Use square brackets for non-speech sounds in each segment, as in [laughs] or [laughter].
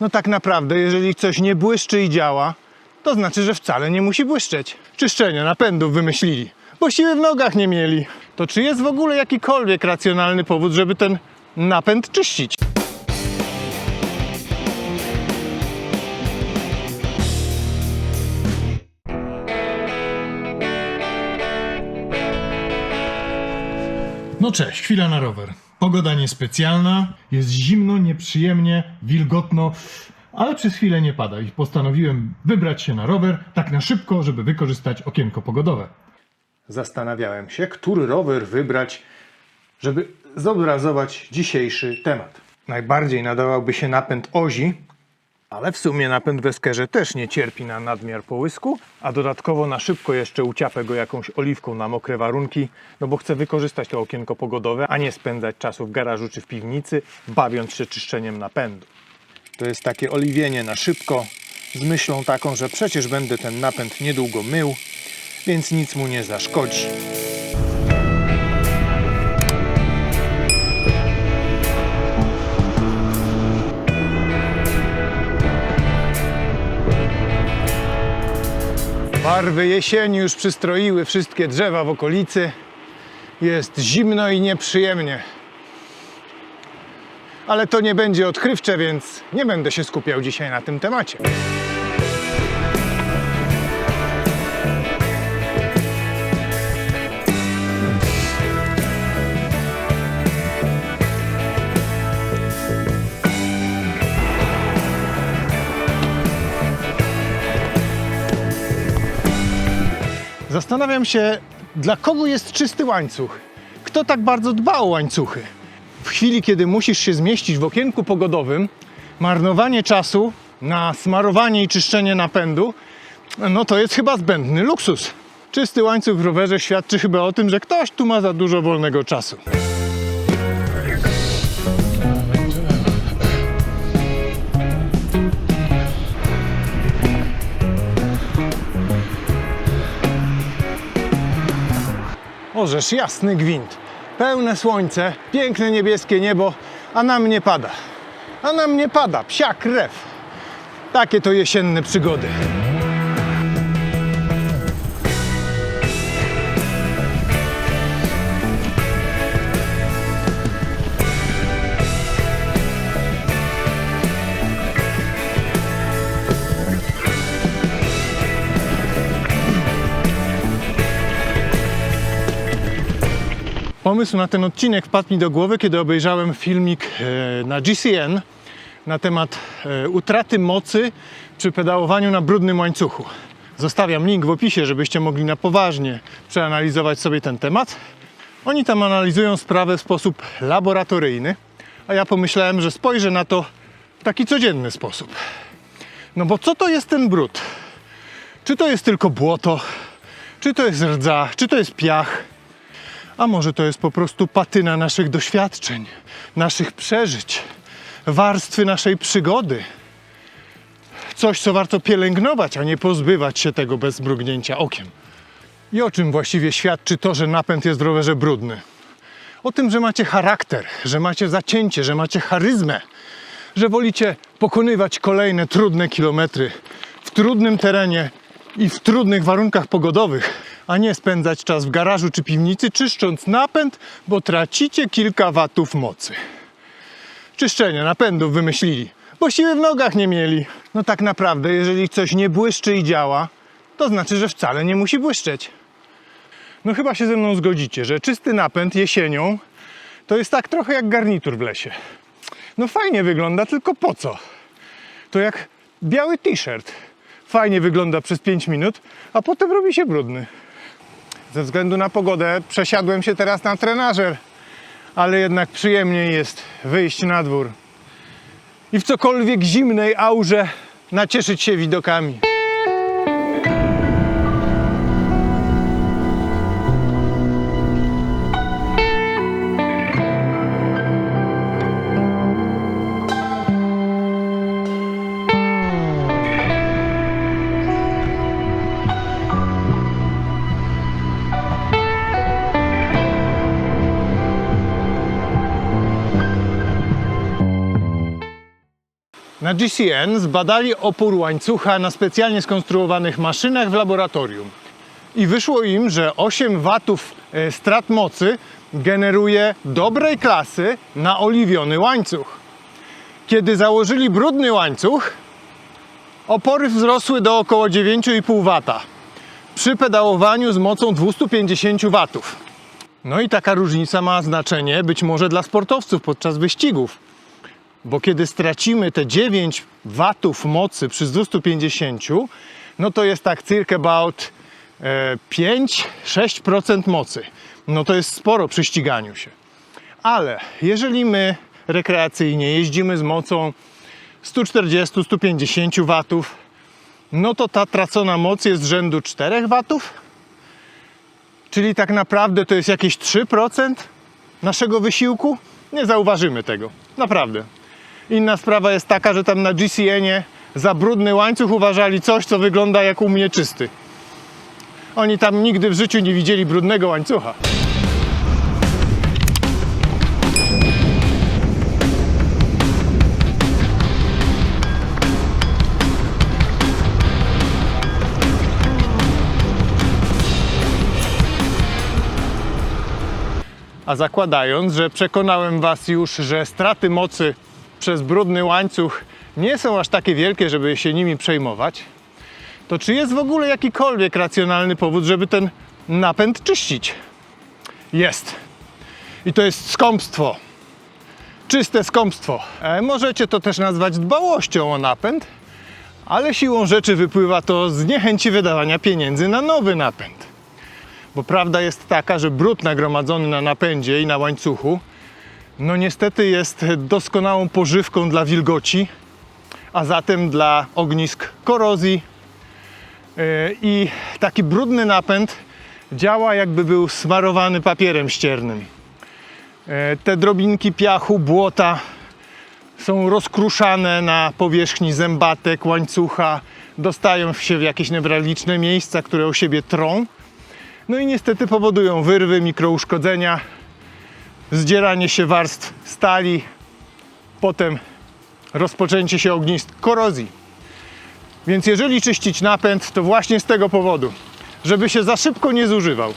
No tak naprawdę, jeżeli coś nie błyszczy i działa, to znaczy, że wcale nie musi błyszczeć. Czyszczenie napędów wymyślili, bo siły w nogach nie mieli. To czy jest w ogóle jakikolwiek racjonalny powód, żeby ten napęd czyścić? No cześć, chwila na rower. Pogoda niespecjalna, jest zimno, nieprzyjemnie, wilgotno, ale przez chwilę nie pada i postanowiłem wybrać się na rower tak na szybko, żeby wykorzystać okienko pogodowe. Zastanawiałem się, który rower wybrać, żeby zobrazować dzisiejszy temat. Najbardziej nadawałby się napęd ozi, ale w sumie napęd w Eskerze też nie cierpi na nadmiar połysku, a dodatkowo na szybko jeszcze uciapę go jakąś oliwką na mokre warunki, no bo chcę wykorzystać to okienko pogodowe, a nie spędzać czasu w garażu czy w piwnicy, bawiąc się czyszczeniem napędu. To jest takie oliwienie na szybko, z myślą taką, że przecież będę ten napęd niedługo mył, więc nic mu nie zaszkodzi. Barwy jesieni już przystroiły wszystkie drzewa w okolicy. Jest zimno i nieprzyjemnie. Ale to nie będzie odkrywcze, więc nie będę się skupiał dzisiaj na tym temacie. Zastanawiam się, dla kogo jest czysty łańcuch? Kto tak bardzo dba o łańcuchy? W chwili, kiedy musisz się zmieścić w okienku pogodowym, marnowanie czasu na smarowanie i czyszczenie napędu, no to jest chyba zbędny luksus. Czysty łańcuch w rowerze świadczy chyba o tym, że ktoś tu ma za dużo wolnego czasu. Orzesz jasny gwint. Pełne słońce, piękne niebieskie niebo, a na mnie pada. A na mnie pada psia krew. Takie to jesienne przygody. Pomysł na ten odcinek wpadł mi do głowy, kiedy obejrzałem filmik e, na GCN na temat e, utraty mocy przy pedałowaniu na brudnym łańcuchu. Zostawiam link w opisie, żebyście mogli na poważnie przeanalizować sobie ten temat. Oni tam analizują sprawę w sposób laboratoryjny, a ja pomyślałem, że spojrzę na to w taki codzienny sposób. No bo co to jest ten brud? Czy to jest tylko błoto? Czy to jest rdza? Czy to jest piach? A może to jest po prostu patyna naszych doświadczeń, naszych przeżyć, warstwy naszej przygody. Coś, co warto pielęgnować, a nie pozbywać się tego bez mrugnięcia okiem. I o czym właściwie świadczy to, że napęd jest w rowerze brudny? O tym, że macie charakter, że macie zacięcie, że macie charyzmę, że wolicie pokonywać kolejne trudne kilometry w trudnym terenie i w trudnych warunkach pogodowych, a nie spędzać czas w garażu czy piwnicy czyszcząc napęd, bo tracicie kilka watów mocy. Czyszczenie napędów wymyślili, bo siły w nogach nie mieli. No tak naprawdę, jeżeli coś nie błyszczy i działa, to znaczy, że wcale nie musi błyszczeć. No chyba się ze mną zgodzicie, że czysty napęd jesienią to jest tak trochę jak garnitur w lesie. No fajnie wygląda, tylko po co? To jak biały t-shirt. Fajnie wygląda przez 5 minut, a potem robi się brudny. Ze względu na pogodę przesiadłem się teraz na trenażer, ale jednak przyjemniej jest wyjść na dwór i w cokolwiek zimnej aurze nacieszyć się widokami. Na GCN zbadali opór łańcucha na specjalnie skonstruowanych maszynach w laboratorium. I wyszło im, że 8 watów e, strat mocy generuje dobrej klasy naoliwiony łańcuch. Kiedy założyli brudny łańcuch, opory wzrosły do około 9,5 wata przy pedałowaniu z mocą 250 watów. No i taka różnica ma znaczenie być może dla sportowców podczas wyścigów. Bo kiedy stracimy te 9 watów mocy przy 250, no to jest tak circa about e, 5-6% mocy. No to jest sporo przy ściganiu się. Ale jeżeli my rekreacyjnie jeździmy z mocą 140-150 watów, no to ta tracona moc jest rzędu 4 watów, czyli tak naprawdę to jest jakieś 3% naszego wysiłku. Nie zauważymy tego, naprawdę. Inna sprawa jest taka, że tam na GCN-ie za brudny łańcuch uważali coś, co wygląda jak u mnie czysty. Oni tam nigdy w życiu nie widzieli brudnego łańcucha. A zakładając, że przekonałem Was już, że straty mocy przez brudny łańcuch nie są aż takie wielkie, żeby się nimi przejmować, to czy jest w ogóle jakikolwiek racjonalny powód, żeby ten napęd czyścić? Jest. I to jest skąpstwo. Czyste skąpstwo. E, możecie to też nazwać dbałością o napęd, ale siłą rzeczy wypływa to z niechęci wydawania pieniędzy na nowy napęd. Bo prawda jest taka, że brud nagromadzony na napędzie i na łańcuchu, no niestety jest doskonałą pożywką dla wilgoci, a zatem dla ognisk korozji. Yy, I taki brudny napęd działa jakby był smarowany papierem ściernym. Yy, Te drobinki piachu, błota są rozkruszane na powierzchni zębatek, łańcucha, dostają się w jakieś newralgiczne miejsca, które o siebie trą. No i niestety powodują wyrwy, mikrouszkodzenia, zdzieranie się warstw stali, potem rozpoczęcie się ognisk korozji. Więc jeżeli czyścić napęd, to właśnie z tego powodu, żeby się za szybko nie zużywał.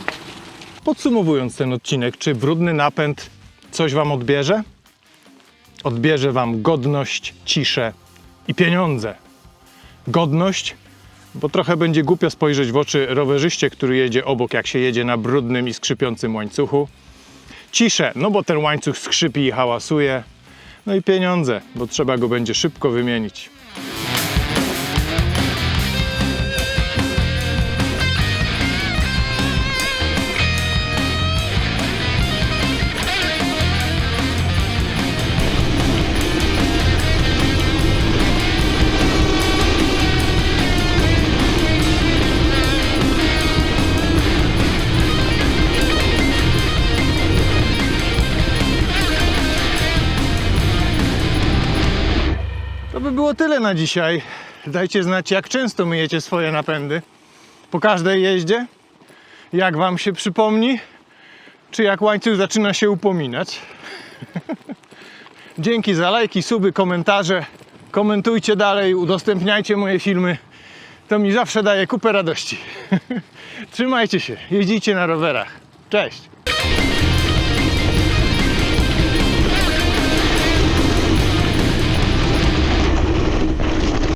Podsumowując ten odcinek, czy brudny napęd coś Wam odbierze? Odbierze Wam godność, ciszę i pieniądze. Godność, bo trochę będzie głupio spojrzeć w oczy rowerzyście, który jedzie obok, jak się jedzie na brudnym i skrzypiącym łańcuchu. Ciszę, no bo ten łańcuch skrzypi i hałasuje. No i pieniądze, bo trzeba go będzie szybko wymienić. By było tyle na dzisiaj. Dajcie znać, jak często myjecie swoje napędy. Po każdej jeździe. Jak Wam się przypomni. Czy jak łańcuch zaczyna się upominać. [laughs] Dzięki za lajki, suby, komentarze. Komentujcie dalej, udostępniajcie moje filmy. To mi zawsze daje kupę radości. [laughs] Trzymajcie się, jeździcie na rowerach. Cześć!